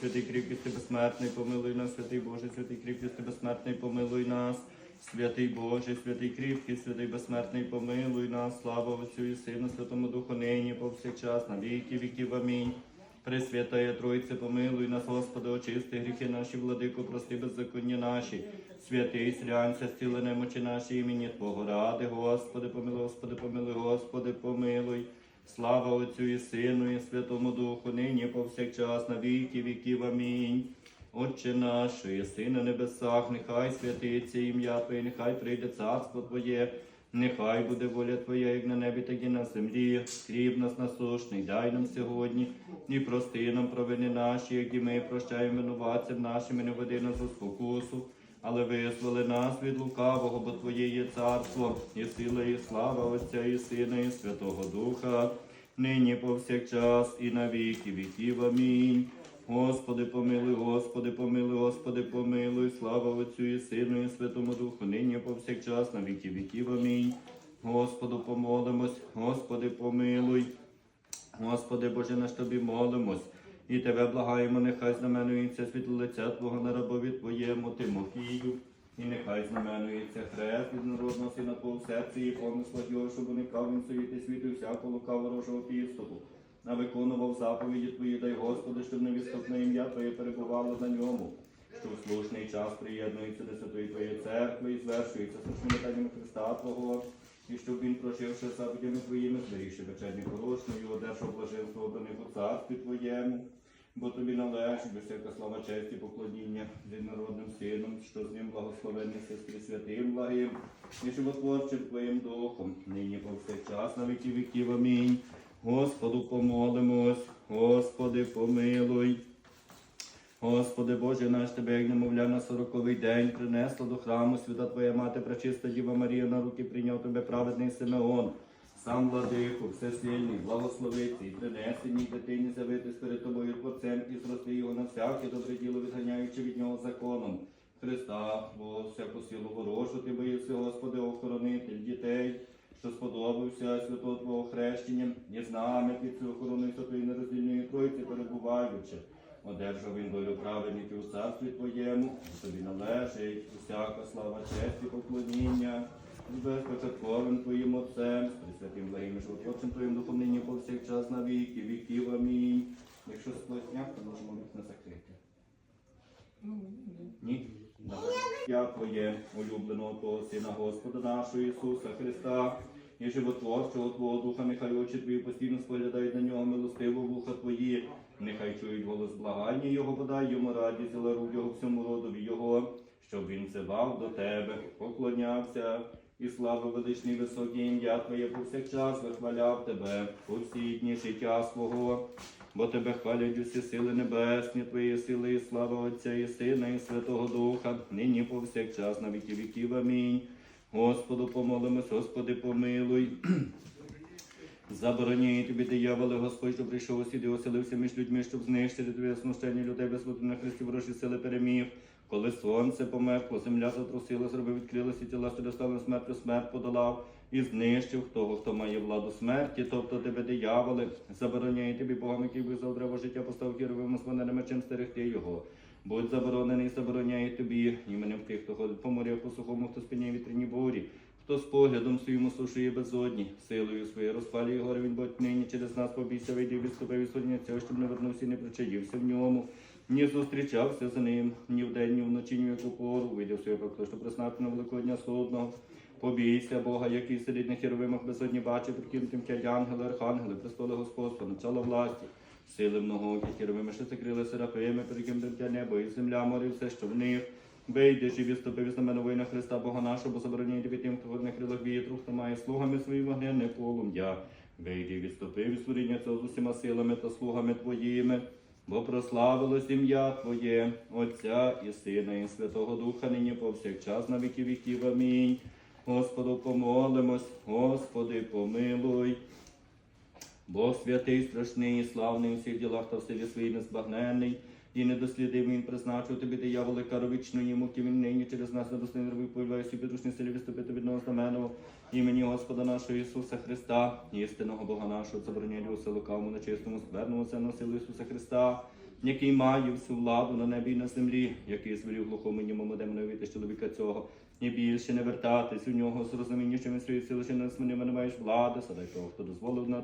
Святий кріпкий безсмертний, помилуй нас, святий Боже, святий кріпкий безсмертний, помилуй нас. Святий Боже, святий кріпкий, святий безсмертний, помилуй нас, слава Отцю і Сину, Святому Духу, нині, повсякчас, на віки віків. Амінь. Пресвятая Тройце, помилуй нас, Господи, очисти гріхи наші, владико, прости беззаконня наші. Святий слянця, зціли немочі наші імені Твого ради, Господи, помилуй, Господи, помилуй, Господи, помилуй. Слава Отцю і Сину, і Святому Духу, нині повсякчас, на віки віків. Амінь. Отче наш, єси на небесах, нехай святиться ім'я Твоє, нехай прийде царство Твоє, нехай буде воля Твоя, як на небі, так і на землі. Хліб нас насушний, дай нам сьогодні, і прости нам провини наші, як і ми прощаємо винуватцям нашим, і не веди нас у спокусу. Але визволи нас від лукавого, бо Твоє є царство, і сила, і слава Отця, і Сина, і Святого Духа, нині повсякчас, і на віки віків. Амінь. Господи, помилуй, Господи, помилуй, Господи, помилуй, слава Отцю і Сину, і Святому Духу, нині повсякчас, на віки віків. Амінь. Господу помолимось, Господи, помилуй. Господи Боже, наш Тобі молимось. І Тебе благаємо, нехай знаменується світло лиця Твого на рабові Твоєму Тимофію. І нехай знаменується хрест від народного сина Твого в серці і помисла його, щоб уникав він суєти світу всякого лука ворожого підступу. А виконував заповіді Твої, дай Господи, щоб невіступне ім'я Твоє перебувало на ньому, що в слушний час приєднується до святої Твоєї церкви і звершується тайнами Христа Твого, і щоб він, проживши заповідями Твоїми, зберігши вечерні порошною, одержав блаженство до них у царстві Твоєму. Бо тобі належить всяка слава честь і поклоніння від народним сином, що з ним благословенний сестри святим благим і животворчим Твоїм Духом, нині повсякчас на віки віків. Амінь. Господу помолимось, Господи, помилуй. Господи Боже наш Тебе, як немовля на сороковий день, принесла до храму свята Твоя мати, пречиста Діва Марія, на руки прийняв Тебе праведний Симеон. Сам владику, всесильний, благословити і принесеній дитині з'явитись перед тобою Творцем і зрости його на всяке добре діло, відганяючи від нього законом. Христа, бо всяку силу ворожу, ти боївся, Господи, охоронитель дітей, що сподобався святого Твого хрещення, і з нами під цю охорону Святої нероздільної Тройці перебуваючи. Одержав він долю праведників у царстві Твоєму, і тобі належить усяка слава, честь і поклоніння, з безпочатковим Твоїм Отцем, з присвятим і животворчим Твоїм Духом нині повсякчас на віки, віків. Амінь. Якщо сплотняк, то можемо вікна закрити. Ні? Я улюбленого Твого Сина Господа нашого Ісуса Христа, і животворчого Твого Духа, нехай очі Твої постійно споглядають на нього милостиво вуха Твої, нехай чують голос благання Його, подай йому радість, але рук Його всьому родові Його, щоб він взивав до Тебе, поклонявся. І слава величний високе ім'я Твоє повсякчас вихваляв Тебе у всі дні життя свого. Бо тебе хвалять усі сили небесні, твої сили і слава Отця і Сина, і Святого Духа, нині повсякчас на віки віків. Амінь. Господу помолимось, Господи, помилуй. Забороняє тобі, дияволе, Господь, що прийшов у світ і оселився між людьми, щоб знищити тобі смущення людей безсмуту на Христі ворожі сили переміг. Коли сонце померкло, земля затрусила, зроби відкрилися тіла, що доставили смертю, смерть подолав і знищив того, хто має владу смерті, тобто тебе, дияволе, забороняє тобі Богом, який визвав древо життя, постав хіровим свиненим мечем стерегти його. Будь заборонений, забороняє тобі, іменем тих, хто ходить по морі, по сухому, хто спиняє вітряні бурі, хто з поглядом своїм осушує безодні, силою своєю розпалює горе, він будь нині через нас побійся, вийдів, відступив від судня цього, щоб не вернувся і не причаївся в ньому. Ні зустрічався за ним ні вдень, ні вночі, ні в яку пору, видів своє проклично приснати на великого дня судного. Побійся Бога, який сидить на херовимах безодні бачить, прикинутим тять ангели, архангели, престоли Господства, начало власті, сили многокі, херовими, що закрили серафими, прикинутим тя небо, і земля, море, все, що в них. Вийдеш і відступив із на воїна Христа Бога нашого, бо забороняє тобі тим, хто на крилах вітру, хто має слугами свої вогненне полум'я. Вийди і відступив із творіння цього з усіма силами та слугами твоїми, бо прославилось ім'я Твоє, Отця і Сина, і Святого Духа, нині повсякчас на віки віків. Амінь. Господу помолимось, Господи, помилуй. Бог святий, страшний, славний у всіх ділах та в силі своїй незбагненний, і недослідимий він призначив тобі дияволи каровічної муки, він нині через нас недостойний робив, появляє собі підручні силі відступити від нас знаменого імені Господа нашого Ісуса Христа, істинного Бога нашого, забороняє у силу кавому нечистому, скверному це на силу Ісуса Христа, який має всю владу на небі і на землі, який звелів глухому німому демонові чоловіка цього. І більше не вертатись у нього з розуміннішими свої сили, що не мене не маєш влади, садай того, хто дозволив на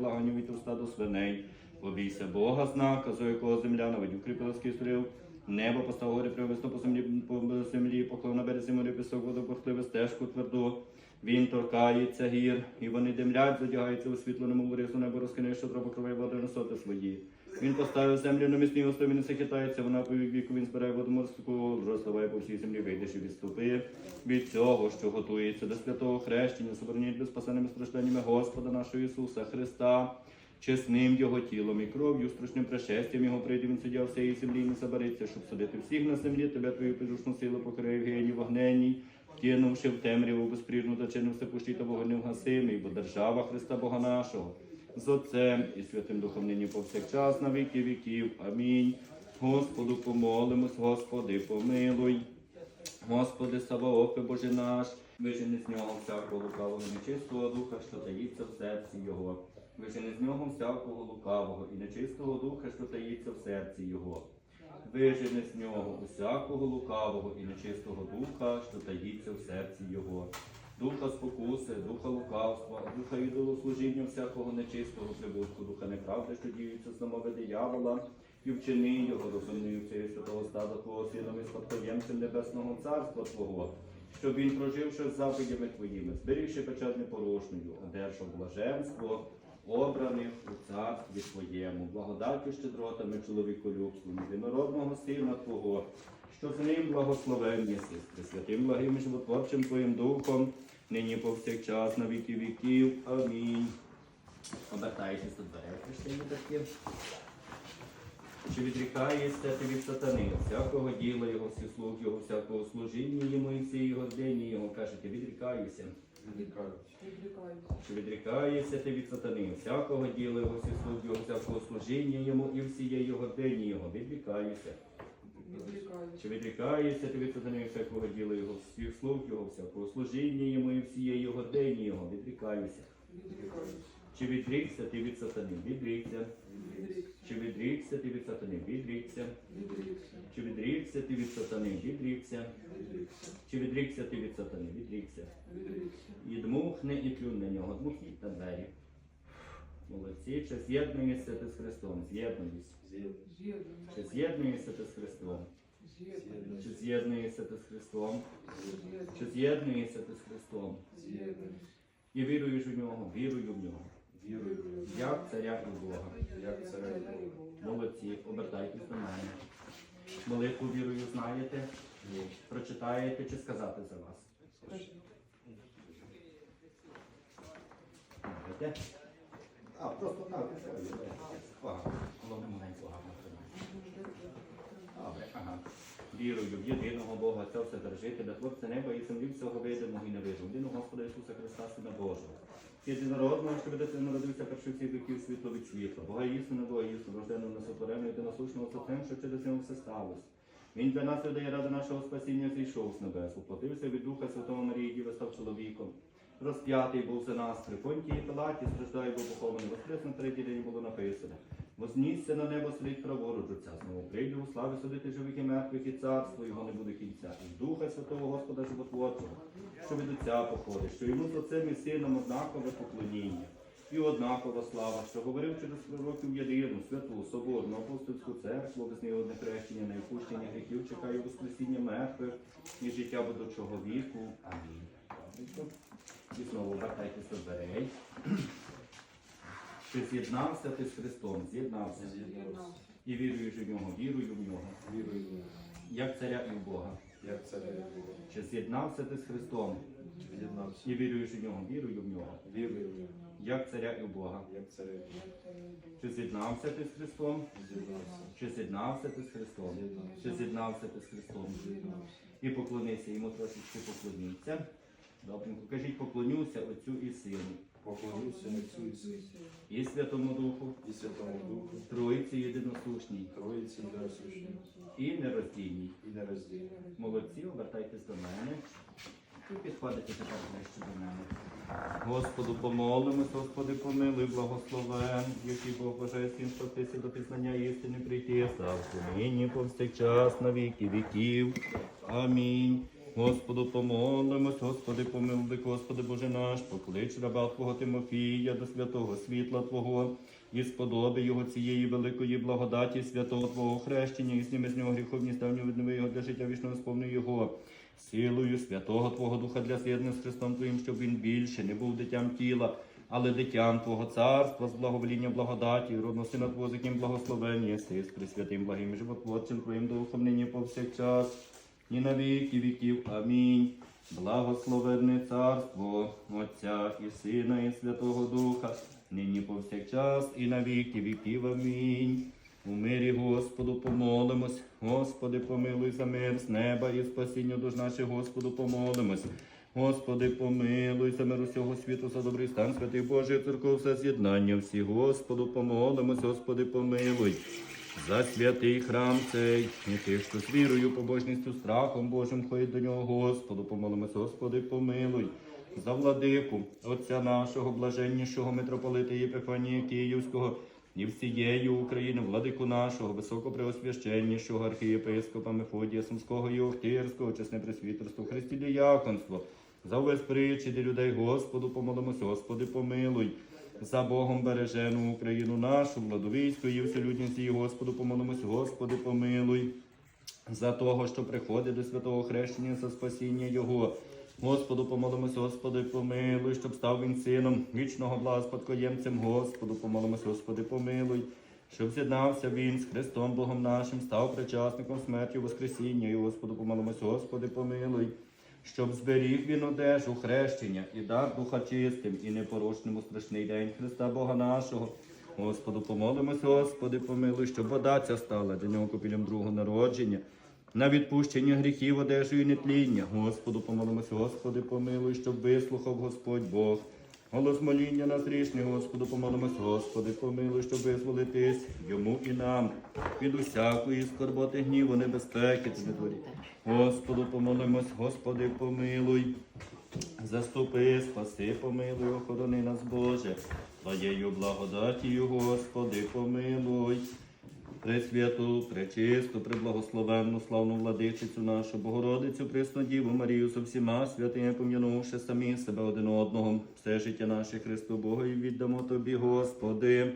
благанню від уста до свиней. Побійся Бога знака, за якого земля навіть укріпила скистрив. Небо постав гори привесно по землі, по землі, поклав на березі морі пісок, воду портливе стежку тверду. Він торкається гір, і вони димлять, задягаються у світло, немов рису небо розкине, що треба кровей води носоти свої. Він поставив землю на міцні острові, не хитається, вона по віку він збирає воду морську, розливає по всій землі, вийдеш і відступи від цього, що готується до святого хрещення, собраніть до спасеними стражданнями Господа нашого Ісуса Христа, чесним Його тілом і кров'ю, страшним пришестям Його прийде він суддя всієї землі і не забереться, щоб судити всіх на землі, тебе твою підручну силу покриє в гені вогненній, кинувши в темряву безпрірну зачину всепущий та вогонь гасимий, бо держава Христа Бога нашого з Отцем і Святим Духом нині повсякчас на віки віків. Амінь. Господу помолимось, Господи, помилуй. Господи, Саваофе, Боже наш, вижени з нього всякого лукавого нечистого духа, що таїться в серці Його. Вижени з нього всякого лукавого і нечистого духа, що таїться в серці Його. Вижени з нього усякого лукавого і нечистого духа, що таїться в серці Його. Духа спокуси, духа лукавства, духа ідолослужіння всякого нечистого прибутку, духа неправди, що діються з диявола, і вчини його розумною цієї святого стада Твого Сином і спадкоємцем Небесного Царства Твого, щоб він, проживши з заповідями Твоїми, зберігши печать непорушною, одержав блаженство, обраних у царстві Твоєму, благодаттю щедротами чоловіколюбством, єдинородного Сина Твого, що з ним благословен єси, з Пресвятим благим животворчим Твоїм Духом, нині повсякчас на віки віків. Амінь. Обертайтесь до дверей хрещені такі. Чи відрікаєшся ти від сатани, всякого діла його, всіх слуг його, всякого служіння йому і всі його дні його, кажете, відрікаюся. Чи відрікаєшся ти від сатани, всякого діла його, слуг його, всякого служіння йому і всієї його дні його, відрікаюся. Чи відрікаєшся ти від сатани, всякого діла його, всіх слуг його, всякого служіння йому і всієї його дні його, відрікаюся. Чи відрікся ти від сатани, відрікся. Відрікся ти від сатани, відрікся. Чи відрікся ти від сатани, відрікся. Чи відрікся ти від сатани, відрікся. І дмухне, і плюнь на нього, дмухніть на двері. Молодці, чи з'єднуєшся ти з Христом, з'єднуюсь. Чи з'єднуєшся ти з Христом? Чи з'єднуєшся ти з Христом? Чи з'єднуєшся ти з Христом? І віруєш у нього, вірую в нього. Як царя і Бога. Як царя і Бога. Молодці, обертайтесь до мене. Молитву вірою знаєте, Ні. прочитаєте чи сказати за вас. Знаєте? А, просто так, Погано. Головне маленько гарно. Добре, ага. Вірую в єдиного Бога, Отця Вседержителя, Творця неба і землі всього видимого і невидимого, єдиного Господа Ісуса Христа, Сина Божого. Єдинородного, що видати народився перших всіх духів світло від світла. Бога істину, Бога істину, рожденого несотвореного, єдиносушного тим, що через нього все сталося. Він для нас видає ради нашого спасіння, зійшов з небес, уплотився від Духа Святого Марії, Діви став чоловіком. Розп'ятий був за нас, при понтії палаті, страждає був похований, воскрес третій день було написано. Вознісся на небо сидить праворуч Отця, знову прийде у славі судити живих і мертвих, і царство його не буде кінця. І Духа Святого Господа Животворчого, що від Отця походить, що йому з Отцем і Сином однакове поклоніння. І однакова слава, що говорив через пророків єдину, святу, соборну, апостольську церкву, без неї одне хрещення, на відпущення гріхів, чекає воскресіння мертвих і життя будучого віку. Амінь. І знову вертайтеся до дверей. Чи з'єднався ти з Христом? З'єднався. І віруєш у нього, вірую в нього. Вірую в нього. Як царя і в Бога. Як царя і Бога. Чи з'єднався ти з Христом? З'єднався. І віруєш у нього, вірую в нього. Вірую в нього. Як царя і в Бога. Як царя і Бога. Чи з'єднався ти з Христом? З'єднався. Чи з'єднався ти з Христом? Чи з'єднався ти з Христом? І поклонися йому трошечки поклоніться. Добренько. Кажіть, поклонюся Отцю і Сину, Поклонюся Отцю і Сину і Святому Духу, і Святому Духу, Троїці єдиносушній Троїці нерозлучній і нероздільній. і нероздільній. Молодці, обертайтесь до мене. І підходите тепер ближче до мене. Господу помолимось, Господи помилуй, благословен, який Бог всім спастися до пізнання істини прийти, завжди нині повсякчас на віки віків. Амінь. Господу помолимось, Господи помилуй, Господи Боже наш, поклич раба Твого Тимофія до святого світла Твого, і сподоби його цієї великої благодаті, святого Твого хрещення, і зніми з нього гріховні ставні віднови його для життя вічного сповни його. Силою святого Твого Духа для з'єднання з Христом Твоїм, щоб він більше не був дитям тіла, але дитям Твого царства з благовоління благодаті, родного сина Твого, з яким благословення єси, з Пресвятим благим і животворчим Твоїм Духом нині повсякчас, і на віки віків. Амінь. Благословенне царство Отця і Сина, і Святого Духа, нині повсякчас, і на віки віків. Амінь. У мирі Господу помолимось, Господи, помилуй за мир з неба і спасіння душ наших, Господу помолимось. Господи, помилуй за мир усього світу, за добрий стан святих Божих церков, за з'єднання всіх, Господу помолимось, Господи, помилуй. За святий храм цей, і тих, що з вірою, побожністю, страхом Божим ходять до нього, Господу, помолимось, Господи, помилуй. За владику, Отця нашого, блаженнішого митрополита Єпифанія Київського, і всієї України, владику нашого, високопреосвященнішого архієпископа Мефодія Сумського і Охтирського, чесне пресвітерство, Христі діяконство, за увесь причини людей, Господу, помолимось, Господи, помилуй. За Богом бережену Україну нашу, владовійську і вселюдність її, Господу, помолимось, Господи, помилуй. За того, що приходить до святого хрещення за спасіння Його. Господу помолимось, Господи, помилуй, щоб став він сином вічного блага спадкоємцем, Господу, помолимось, Господи, помилуй, щоб з'єднався він з Христом Богом нашим, став причасником смерті Воскресіння, і Господу, помолимось, Господи, помилуй, щоб зберіг він одежу хрещення і дар духа чистим і непорочним у страшний день Христа Бога нашого. Господу, помолимось, Господи, помилуй, щоб вода ця стала для нього купілем другого народження. На відпущення гріхів одежею нетління. Господу помолимось, Господи, помилуй, щоб вислухав Господь Бог. Голос моління нас грішний, Господу помолимось, Господи, помилуй, щоб визволитись йому і нам від усякої скорботи, гніву, небезпеки та недолі. Господу помолимось, Господи, помилуй. Заступи, спаси, помилуй, охорони нас, Боже, Твоєю благодатію, Господи, помилуй. Пресвяту, пречисту, преблагословенну, славну владичицю нашу, Богородицю, пресну Діву Марію со всіма святими пом'янувши самі себе один одного, все життя наше Христу Богу і віддамо Тобі, Господи.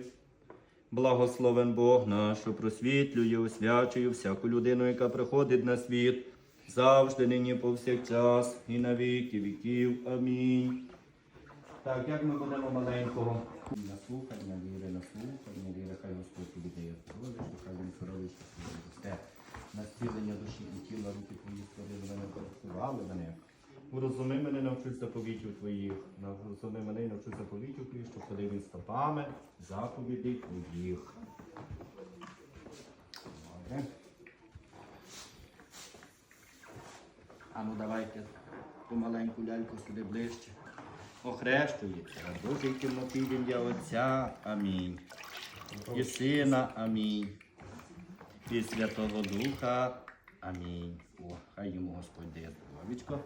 Благословен Бог наш, просвітлює, освячує всяку людину, яка приходить на світ, завжди, нині, повсякчас, і на віки віків. Амінь. Так, як ми будемо маленького на слухання, віри на слухання, віри, хай Господь тобі дає здоров'я, що хай він здоровий, що він росте. На зцілення душі і тіла руки твої створили мене, працювали мене. Урозуми мене навчусь заповітів твоїх, урозуми мене і навчусь заповітів твоїх, щоб ходив він стопами заповідей твоїх. Добре. А ну давайте помаленьку ляльку сюди ближче. Охрещується. Божий кімнаті в ім'я Отця. Амінь. І Сина. Амінь. І Святого Духа. Амінь. О, хай йому Господь дає здоровічко.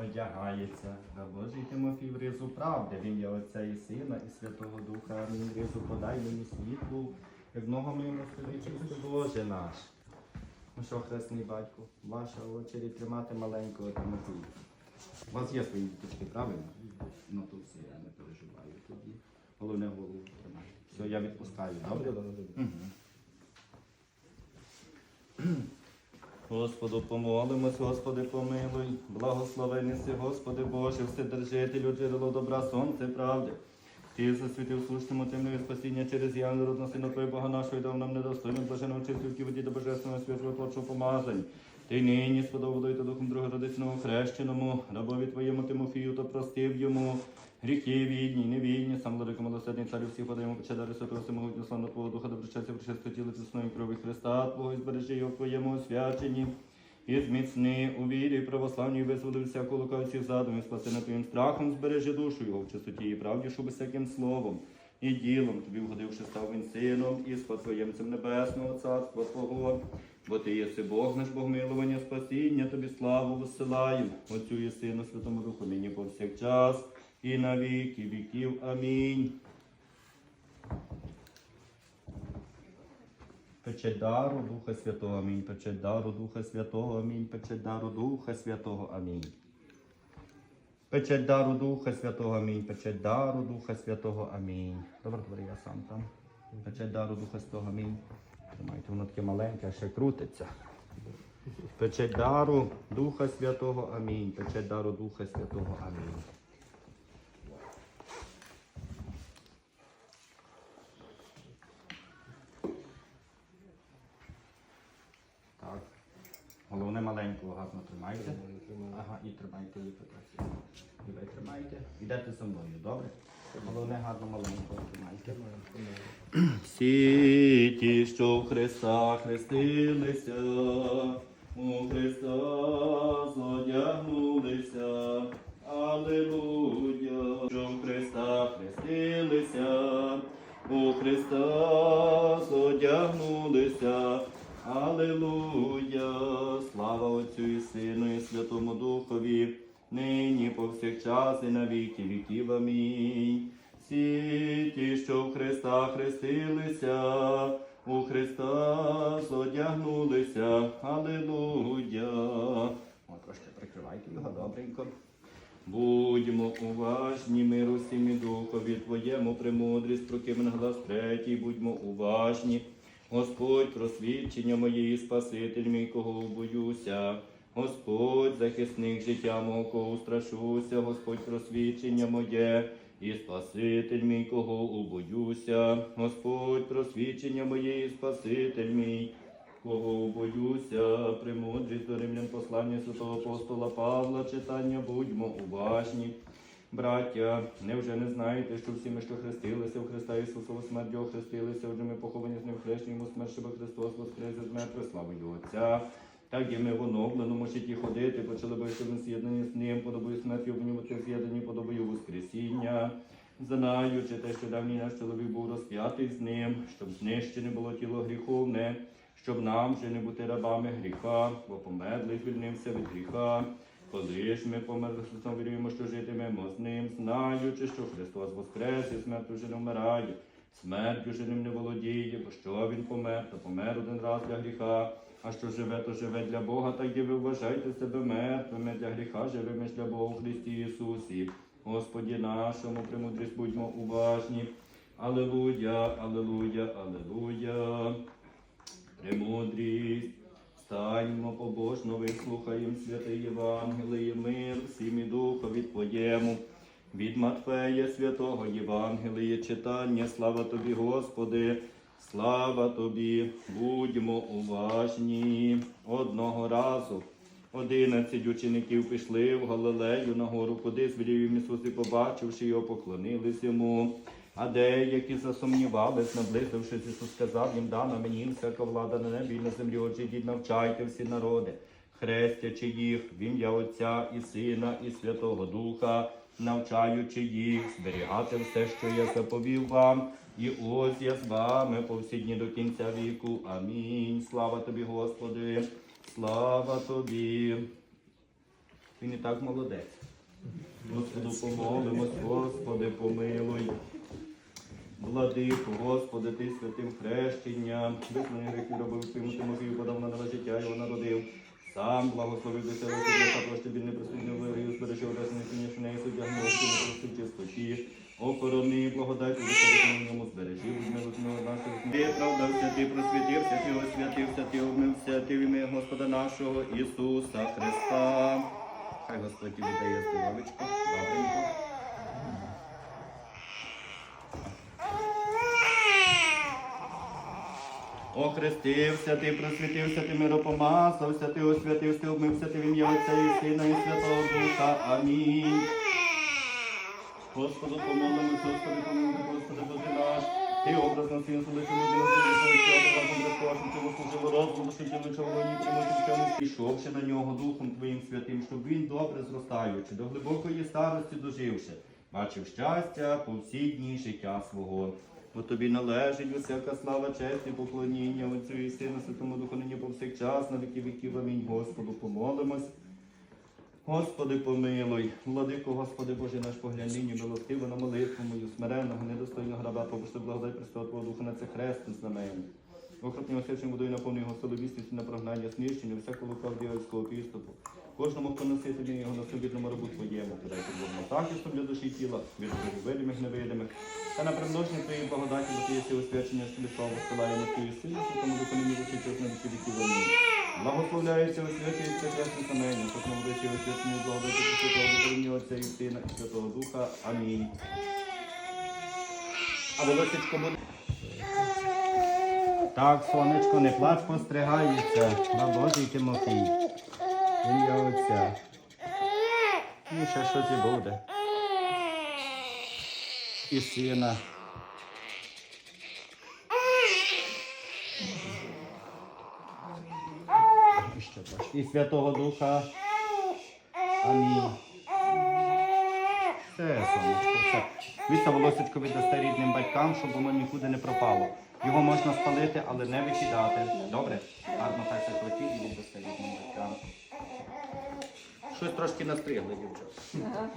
Одягається. На Божий Тимофій в ризу правди. Він є Отця і Сина, і Святого Духа. Амінь. Ризу подай мені світлу, як много моєму розповідчий Боже наш. Ну що, хресний батько, ваша очередь тримати маленького Тимофія. У вас є свої діточки, правильно? Ну то все, я не переживаю тоді. Головне голову тримати. Все, я відпускаю, добре? Господу помолимось, Господи помилуй, благословений си, Господи Боже, вседержителю, джерело добра, сонце правди. Ти засвітив слушному темною спасіння через Яну, родну сину Твою Бога нашого, дав нам недостойно блаженого чистівки воді до божественного святого творчого помазань. Ти нині сподобалою та духом другородичному хрещеному, рабові Твоєму Тимофію, то простив йому гріхи вільні, невільні, сам владико милосердний царю всіх подаємо почадари святого всемогутнього славного Твого Духа, доброчестя, причастя тіла чесної крові Христа, Твого, і збережи його в Твоєму освяченні. І зміцни у вірі православній визволи всяку лукавців задумів, спаси на твоїм страхом, збережи душу його в чистоті і правді, щоб всяким словом і ділом тобі вгодивши став він сином і спадкоємцем небесного царства Твого. Бо ти єси Бог наш Бог милування, спасіння, тобі славу висилаю, Отцю і Сину, Святому Духу, нині повсякчас, і на віки віків. Амінь. Пече дару Духа Святого, Амінь. Пече дару Духа Святого, Амінь. Пече дару Духа Святого, Амінь. Пече дару Духа Святого, Амінь. Пече дару Духа Святого, Амінь. Добре, добре, я сам там. Пече дару Духа Святого, Амінь. Тримайте, воно таке маленьке, ще крутиться. Пече дару Духа Святого, Амінь. Пече дару Духа Святого, Амінь. Так. Головне маленького гарно тримайте. Ага, і тримайте її Петро. І ви тримайте. Йдете зі мною, добре? Головне гарно маленького тримайте. Всі ті, що в Христа хрестилися, у Христа зодягнулися. Аллилуйя, що в Христа хрестилися, у Христа зодягнулися. Аллилуйя, слава Отцю і Сину і Святому Духові, нині повсякчас і на віки віків. Амінь. Всі ті, що в Христа хрестилися, у Христа зодягнулися. Аллилуйя. О, трошки прикривайте його добренько. Будьмо уважні, миру всім і духові Твоєму премудрість, прокимен глас третій, будьмо уважні. Господь, просвідчення моє і Спаситель мій, кого боюся. Господь, захисник життя мого, кого страшуся, Господь, просвідчення моє і Спаситель мій, кого убоюся. Господь, просвідчення моє і Спаситель мій, кого боюся. Премудрість до римлян послання святого апостола Павла, читання, будьмо уважні. Браття, невже не знаєте, що всі ми, що хрестилися в Христа Ісусова смерть Його хрестилися, отже ми поховані з ним в хрещенні смерть, щоб Христос воскрес із мертвих, славою Отця. Так і ми в оновленому житті ходити, почали би, щоб ми з'єднані з ним, подобою смерті обнімати з'єднані, подобою Воскресіння. Знаючи те, що давній наш чоловік був розп'ятий з ним, щоб знищене було тіло гріховне, щоб нам вже не бути рабами гріха, бо померли, звільнився від гріха. Ж ми померли Христом, віруємо, що житимемо з ним, знаючи, що Христос воскрес і смерть уже не вмирає, смерть уже ним не володіє, бо що він помер, то помер один раз для гріха, а що живе, то живе для Бога, так і ви вважайте себе мертвими для гріха, живими ж для Бога Христі Ісусі. Господі нашому, премудрість будьмо уважні. Аллилуйя, аллилуйя, аллилуйя. Премудрість. Станьмо побожно, вислухаєм святе Євангеліє, мир всім і духові Твоєму. Від Матфея святого Євангелія читання, слава тобі, Господи, слава тобі, будьмо уважні. Одного разу одинадцять учеників пішли в Галилею на гору, куди звелів Ісус і побачивши його, поклонились йому. А деякі засумнівались, наблизившись, Ісус сказав їм, дана мені всяка влада на небі і на землі, отже, йдіть, навчайте всі народи, хрестячи їх в ім'я Отця і Сина, і Святого Духа, навчаючи їх, зберігати все, що я заповів вам. І ось я з вами по всі дні до кінця віку. Амінь. Слава тобі, Господи, слава тобі. Він і так молодець. Господу помолимось, Господи, помилуй. Владику, Господи, Ти святим хрещенням, визнання гріхів робив своєму Тимофію, подав на нове життя, його народив. Сам благословив до себе щоб він не присутнів вирію, збережив одесне неї суддя гності, не простив чистоті. Охорони, благодать, себе на ньому збережив, змилосного нашого Ти правдався, Ти просвітився, Ти освятився, Ти обмився, Ти в ім'я Господа нашого Ісуса Христа. Хай Господь тобі дає здоровечко, добренько. Охрестився, ти просвітився, ти миропомазався, ти освятився, ти обмився, ти в ім'я Отця і Сина і Святого Духа. Амінь. Господу помолимось, Господи, помилуй, Господи, Боже наш. Ти образно син, соличу людину, ти образом безпошим, ти послужив розуму, що личав воні, чимось чому пішовши на нього Духом Твоїм святим, щоб він добре зростаючи, до глибокої старості доживши, бачив щастя по всі дні життя свого. Бо тобі належить усяка слава, честь і поклоніння Отцю і Сину, Святому Духу, нині повсякчас, на віки віків. Амінь. Господу помолимось. Господи, помилуй, владико, Господи Боже наш поглянь нині, милостиво на молитву мою, смиренного, недостойного раба, побушти благодать Христова Твого Духа на це хрестне знамення. Окропні освяченим водою наповнюй Господу вістість на прогнання, знищення, всякого лукав діяльського підступу. Кожному, хто носить тобі його на собідному рабу твоєму, подайте Богому захистом для душі тіла, від видимих, невидимих. Та на примноження твоєї благодаті, ти єси освячення, що слава посилаємо твою силу, що тому допоміні душі на віки віків. Амінь. Благословляється, освячується хресне знамення, що наводиться освячення благодаті Святого Духовні Отця і Сина і Святого Духа. Амінь. А волосечко буде. Так, сонечко, не плач, постригається. На Божий Тимофій. Ім'я Отця. І ще щось і буде. І сина. І ще. І Святого Духа. Амінь. Все, сонечко, все. Ви волосечко віддасте рідним батькам, щоб воно нікуди не пропало. Його можна спалити, але не викидати. Добре? Гарно так це платіть і віддасте рідним батькам. Щось трошки настригли, дівчата.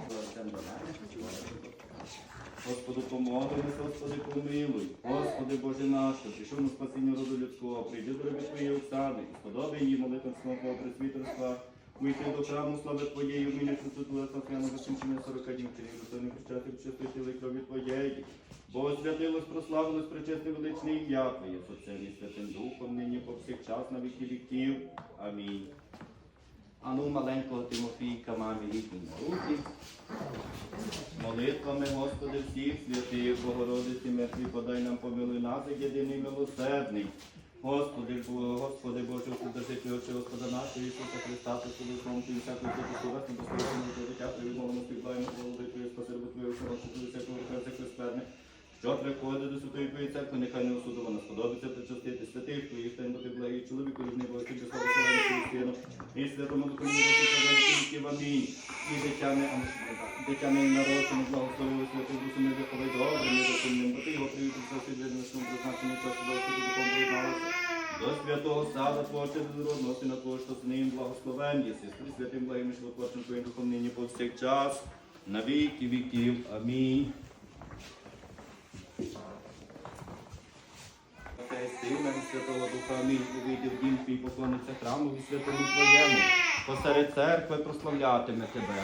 Господу помолимось, Господи помилуй, Господи Боже наш, що на спасіння роду людського, прийди до роби Твоєї Оксани, і сподоби її молитвам свого пресвітерства, вийти до храму слави Твоєї, уміння Христу Твоє Сафяна, закінчення сорока днів, чи не причати в чистої тіли крові Твоєї. Бо святилось, прославилось, причесне величне ім'я Твоє, з Святим Духом, нині повсякчас на віки віків. Амінь. Ану маленького Тимофійка мамі літній на руки. Молитвами, Господи, всіх святих, Богородиці, мертві, подай нам помилуй нас, єдиний милосердний. Господи, Господи Боже, Вседержитель, Отче Господа нашого Ісуса Христа, Господи, Словом Твоїм, всякої святу словесну, безпосередньо до життя, привімовано співбаємо, голови Твої, спасибо Твоє, всього, що всякого всякої скверни. Що приходить до святої Твоєї церкви, нехай не осудовано сподобиться причастити святих Твоїх, тим благий чоловіку, рівний Божий, без слава сину, і святому духові віків, амінь. І дитя не, не благословили святих духом, не добре, не розумним, бо ти його привів все світло, що призначення часу до святого духом приєдналося. До святого сада Твого чесного сина Твого, що з ним благословен єси, з святим благим і Твоїм духом нині повсякчас, на віки віків. Амінь. Отця і Сина і Святого Духа, амінь. Увійди в дім твій, поклониться храму і святому твоєму. Посеред церкви прославлятиме тебе.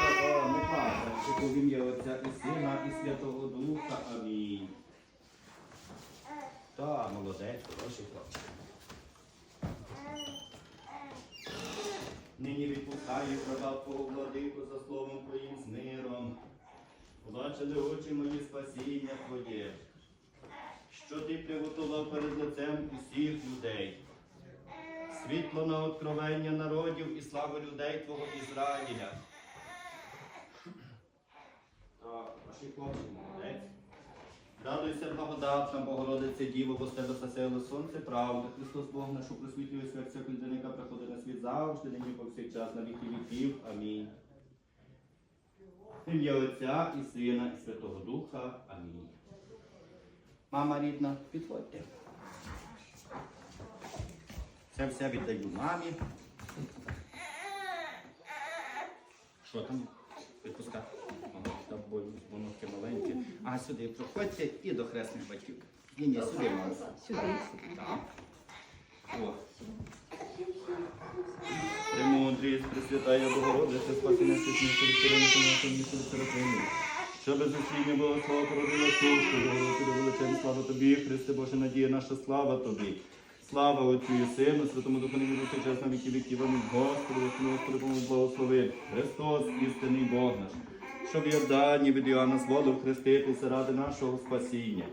Та, о, не плаче, що в ім'я Отця і Сина і Святого Духа. Амінь. Та, молодець, хороший хлопчик. Нині відпускаю раба Твого владику за словом Твоїм з миром. Побачили очі мої спасіння Твоє що ти приготував перед лицем усіх людей. Світло на откровення народів і славу людей Твого Ізраїля. Так, хлопці, молодець. Радуйся, благодатна, Богородице Діво, бо з тебе засело сонце, правда. Христос Бог нашу просвітлює серця людини, яка приходить на світ завжди, нині повсякчас, на віки віків. Амінь. Ім'я Отця і Сина, і Святого Духа. Амінь. Мама рідна, підходьте. Це все віддаю мамі. Що там? Бо- воно таке маленьке. А сюди проходьте і до хресних батьків. Ні, ні, сюди мама. Сюди. Так. О. Премудрість, Пресвятая Богородиця, спасення святніше від нашого місця Серафимі. Що без усіння Богослова породила сушку, Богородиця, величезна слава Тобі, Христе Боже, надія наша слава Тобі. Слава Отцю і Сину, Святому Духу, нині час на віки віків. Амінь. Господи, Господи, Господи, помилуй, благослови. Христос, істинний Бог наш. Щоб як дані від Іоанна з воду хреститися ради нашого спасіння.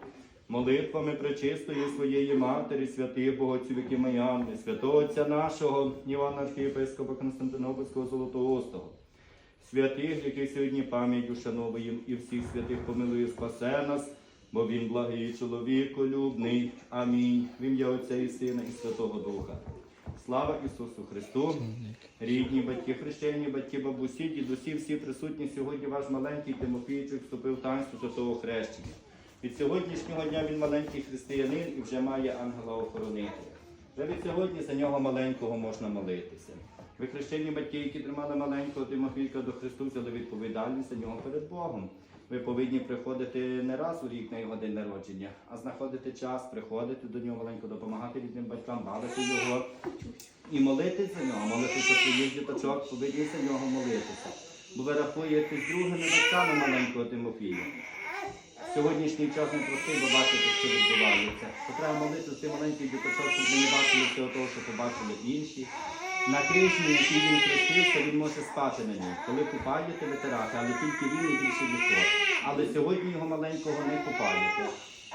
Молитвами пречистої своєї матері, святих Богоців, які Маяни, святого Отця нашого, Івана Архієпископа Константинопольського Золотоустого, святих, яких сьогодні пам'ять ушановуємо, і всіх святих помилує спасе нас, бо він благий чоловіколюбний. Амінь. В ім'я Отця і Сина і Святого Духа. Слава Ісусу Христу! Рідні батьки, хрещені батьки, бабусі, дідусі, всі присутні сьогодні ваш маленький Тимофійчик вступив таїнство святого хрещення. Від сьогоднішнього дня він маленький християнин і вже має ангела-охоронителя. Вже від сьогодні за нього маленького можна молитися. Ви хрещені батьки, які тримали маленького Тимофійка до Христу, взяли відповідальність за нього перед Богом. Ви повинні приходити не раз у рік на його день народження, а знаходити час, приходити до нього маленько, допомагати рідним батькам, бавити його і молитись за нього, молитися своїх діточок, повинні за нього молитися. Бо ви рахуєте з другими батьками маленького Тимофія. Сьогоднішній час непростий, бо бачите, що відбувається. Треба молитися з тим маленьких діточок, щоб не бачили всього того, що побачили інші. На кришні, який він хрестився, він може спати на ній. Коли купаєте ветерати, але тільки він і більше ніхто. Але сьогодні його маленького не купаєте.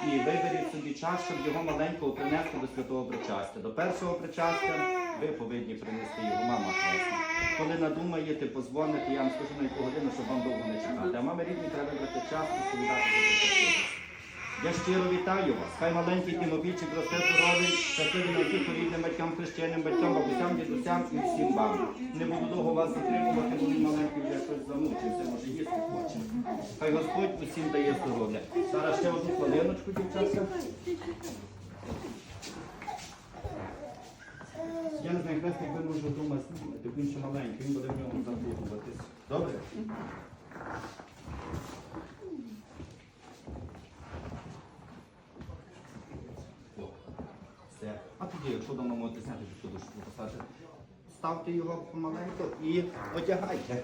І виберіть собі час, щоб його маленького принести до святого причастя. До першого причастя ви повинні принести його мама хресна. Коли надумаєте, позвоните, я вам скажу на яку годину, щоб вам довго не чекати. А мами рідні треба вибрати час і сповідати за. Я щиро вітаю вас. Хай маленький Тимофійчик росте здоровий, щасливий на всіх рідним батькам, хрещеним батькам, бабусям, дідусям і всім вам. Не буду довго вас затримувати, бо він маленький вже щось замучився, може їсти хоче. Хай Господь усім дає здоров'я. Зараз ще одну хвилиночку, дівчатка. Я не знаю, хрестик ви може вдома знімати, він ще маленький, він буде в ньому запутуватись. Добре? О, Все. А тоді, якщо дома можете зняти цю подушку, поставте. Ставте його помаленьку і одягайте.